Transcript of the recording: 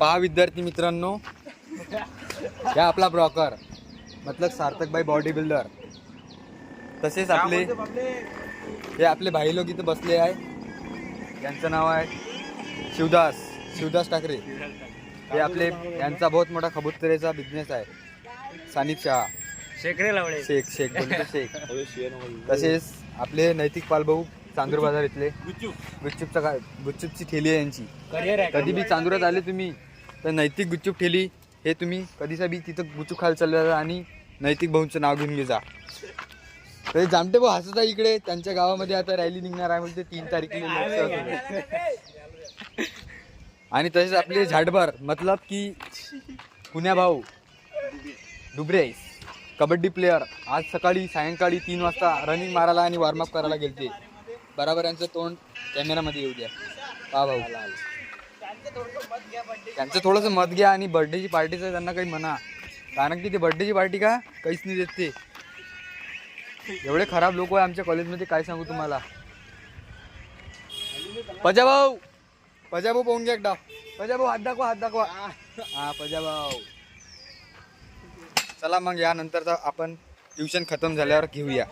पहा विद्यार्थी मित्रांनो. या आपला ब्रॉकर मतलब सार्थकबाई बॉडी बिल्डर तसेच आपले हे आपले भाई लोक इथं बसले आहे. यांचं नाव आहे शिवदास शिवदास ठाकरे. हे आपले यांचा बहुत मोठा खबुतरेचा बिझनेस आहे. सानिप शहा. शेकडे लावले. शेख शेख बोलतो शेख. तसेच आपले नैतिक पालभाऊ चांदूर बाजार इथले गुपचूपचा काय गुपचूपची ठेली आहे यांची. कधी बी चांदुरात आले तुम्ही तर नैतिक गुपचूप ठेली. हे तुम्ही कधीसा बी तिथं गुपचूप खायला चालले जा आणि नैतिक भाऊंचं नाव घेऊन घे जा. तर जामटे भाऊ हसत आहे इकडे. त्यांच्या गावामध्ये आता रॅली निघणार आहे म्हणजे तीन तारखेला. आणि तसेच आपले झाडभर मतलब की पुण्या भाऊ डुबरे कबड्डी प्लेअर आज सकाळी सायंकाळी तीन वाजता रनिंग मारायला आणि वॉर्मअप करायला गेलते. बराबर यांचं तोंड कॅमेरामध्ये येऊ द्या. पहा भाऊ. त्यांचं थोडंसं मत घ्या आणि बर्थडेची पार्टीचं त्यांना काही म्हणा. कारण की ते बर्थडेची पार्टी का? काहीच नाही देत ते. एवढे खराब लोक आहे आमच्या कॉलेजमध्ये काय सांगू तुम्हाला? पजा भाऊ! पजा भाऊ पाहून घ्या एकदा. पजा भाऊ हात दाखवा हात दाखवा. हा पजा भाऊ. चला मग यानंतर आपण ट्युशन खतम झाल्यावर घेऊया.